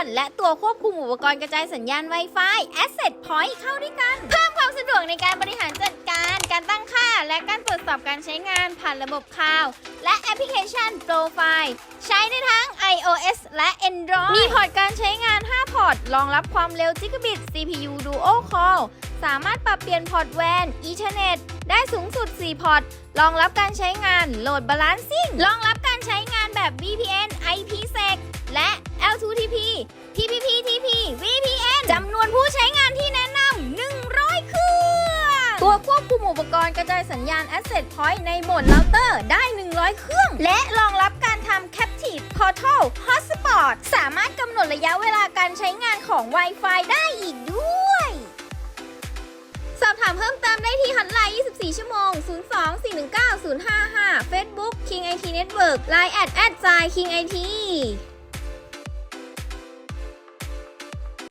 ณ์ และตัวควบคุมอุปกรณ์กระจายสัญญาณ Wi-Fi Asset Point เข้าด้วยกัน เพิ่มความสะดวกในการบริหารจัดการ การตั้งค่า และการตรวจสอบการใช้งานผ่านระบบคลาวด์และแอปพลิเคชัน Profile ใช้ได้ทั้ง iOS และ Android มีพอร์ตการใช้งาน 5 พอร์ต รองรับความเร็ว Gigabit CPU Duo Core สามารถปรับเปลี่ยนพอร์ตแวน Ethernet ได้สูงสุด 4 พอร์ต รองรับการใช้งาน Load Balancing รองรับการ จำนวนผู้ใช้งานที่แนะนำ100 เครื่อง ตัวควบคุมอุปกรณ์กระจายสัญญาณ Asset Point ในโหมดเราเตอร์ได้ 100 เครื่อง และรองรับการทำ Captive Portal Hotspot สามารถกำหนดระยะเวลาการใช้งานของ Wi-Fi ได้อีกด้วย สอบถามเพิ่มเติมได้ที่ฮัตไลน์ 24 ชั่วโมง 02 419 055 Facebook King IT Network Line at at King IT